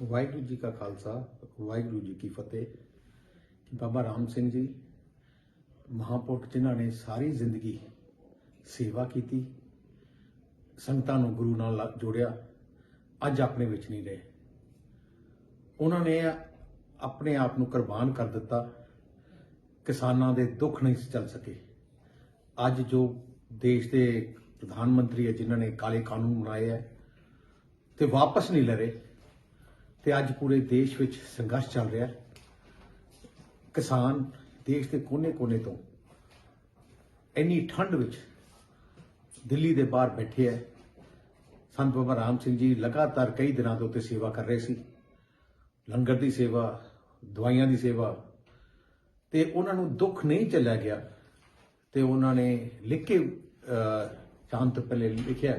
ਵਾਹਿਗੁਰੂ ਜੀ ਕਾ ਖਾਲਸਾ, ਵਾਹਿਗੁਰੂ ਜੀ ਕੀ ਫਤਿਹ। ਕਿ ਬਾਬਾ ਰਾਮ ਸਿੰਘ ਜੀ, ਮਹਾਂਪੁਰਖ ਜਿਨ੍ਹਾਂ ਨੇ ਸਾਰੀ ਜ਼ਿੰਦਗੀ ਸੇਵਾ ਕੀਤੀ, ਸੰਗਤਾਂ ਨੂੰ ਗੁਰੂ ਨਾਲ ਲਾ- ਜੋੜਿਆ, ਅੱਜ ਆਪਣੇ ਵਿੱਚ ਨਹੀਂ ਰਹੇ। ਉਹਨਾਂ ਨੇ ਆਪਣੇ ਆਪ ਨੂੰ ਕੁਰਬਾਨ ਕਰ ਦਿੱਤਾ, ਕਿਸਾਨਾਂ ਦੇ ਦੁੱਖ ਨਹੀਂ ਸੀ ਚੱਲ ਸਕੇ। ਅੱਜ ਜੋ ਦੇਸ਼ ਦੇ ਪ੍ਰਧਾਨ ਮੰਤਰੀ ਹੈ, ਜਿਨ੍ਹਾਂ ਨੇ ਕਾਲੇ ਕਾਨੂੰਨ ਬਣਾਏ ਹੈ, ਤੇ ਵਾਪਸ ਨਹੀਂ ਲੈ ਤੇ ਅੱਜ ਪੂਰੇ ਦੇਸ਼ ਵਿੱਚ ਸੰਘਰਸ਼ ਚੱਲ ਰਿਹਾ ਹੈ। ਕਿਸਾਨ ਦੇਸ਼ ਦੇ ਕੋਨੇ-ਕੋਨੇ ਤੋਂ ਇੰਨੀ ਠੰਡ ਵਿੱਚ ਦਿੱਲੀ ਦੇ ਬਾਹਰ ਬੈਠੇ ਹੈ। ਸੰਤ ਬਾਬਾ ਰਾਮ ਸਿੰਘ ਜੀ ਲਗਾਤਾਰ ਕਈ ਦਿਨਾਂ ਤੋਂ ਉੱਤੇ ਸੇਵਾ ਕਰ ਰਹੇ ਸੀ। ਲੰਗਰ ਦੀ ਸੇਵਾ ਦਵਾਈਆਂ ਦੀ ਸੇਵਾ ਤੇ ਉਹਨਾਂ ਨੂੰ ਦੁੱਖ ਨਹੀਂ ਚੱਲਿਆ ਗਿਆ ਤੇ ਉਹਨਾਂ ਨੇ ਲਿਖ ਕੇ ਅਹ, ਜਾਣ ਤੋਂ ਪਹਿਲੇ ਲਿਖਿਆ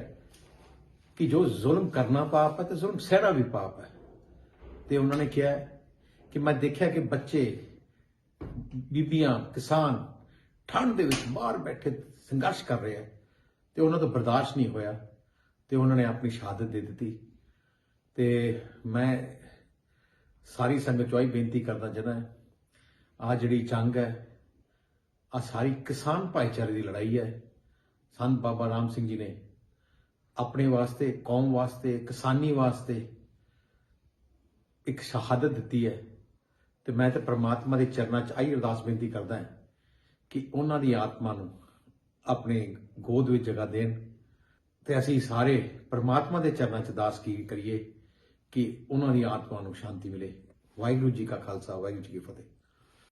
ਕਿ ਜੋ ਜ਼ੁਲਮ ਕਰਨਾ ਪਾਪ ਹੈ ਤੇ ਜ਼ੁਲਮ ਸਹਿਣਾ ਵੀ ਪਾਪ ਹੈ। ਤੇ ਉਹਨਾਂ ਨੇ ਕਿਹਾ ਕਿ ਮੈਂ ਦੇਖਿਆ ਕਿ ਬੱਚੇ, ਬੀਬੀਆਂ, ਕਿਸਾਨ ਠੰਡ ਦੇ ਵਿੱਚ ਬਾਹਰ ਬੈਠੇ ਸੰਘਰਸ਼ ਕਰ ਰਹੇ ਹੈ ਤੇ ਉਹਨਾਂ ਤੋਂ ਬਰਦਾਸ਼ਤ ਨਹੀਂ ਹੋਇਆ ਤੇ ਉਹਨਾਂ ਨੇ ਆਪਣੀ ਸ਼ਹਾਦਤ ਦੇ ਦਿੱਤੀ। ਤੇ ਮੈਂ ਸਾਰੀ ਸੰਗਤ ਨੂੰ ਇਹ ਬੇਨਤੀ ਕਰਦਾ ਜਨਾ ਆ ਜਿਹੜੀ ਜੰਗ ਹੈ ਆ ਸਾਰੀ ਕਿਸਾਨ ਭਾਈਚਾਰੇ ਦੀ ਲੜਾਈ ਹੈ। ਸੰਤ ਬਾਬਾ ਰਾਮ ਸਿੰਘ ਜੀ ਨੇ ਆਪਣੇ ਵਾਸਤੇ, ਕੌਮ ਵਾਸਤੇ, ਕਿਸਾਨੀ ਵਾਸਤੇ ਇੱਕ ਸ਼ਹਾਦਤ ਦਿੱਤੀ ਹੈ ਤੇ ਮੈਂ ਤੇ ਪ੍ਰਮਾਤਮਾ ਦੇ ਚਰਨਾਂ 'ਚ ਆਈ ਅਰਦਾਸ ਬੇਨਤੀ ਕਰਦਾ ਹਾਂ ਕਿ ਉਹਨਾਂ ਦੀ ਆਤਮਾ ਨੂੰ ਆਪਣੇ ਗੋਦ ਵਿੱਚ ਜਗ੍ਹਾ ਦੇਣ ਤੇ ਅਸੀਂ ਸਾਰੇ ਪ੍ਰਮਾਤਮਾ ਦੇ ਚਰਨਾਂ 'ਚ ਅਰਦਾਸ ਕੀ ਕਰੀਏ ਕਿ ਉਹਨਾਂ ਦੀ ਆਤਮਾ ਨੂੰ ਸ਼ਾਂਤੀ ਮਿਲੇ। ਵਾਹਿਗੁਰੂ ਜੀ ਕਾ ਖਾਲਸਾ, ਵਾਹਿਗੁਰੂ ਜੀ ਕੀ ਫਤਿਹ।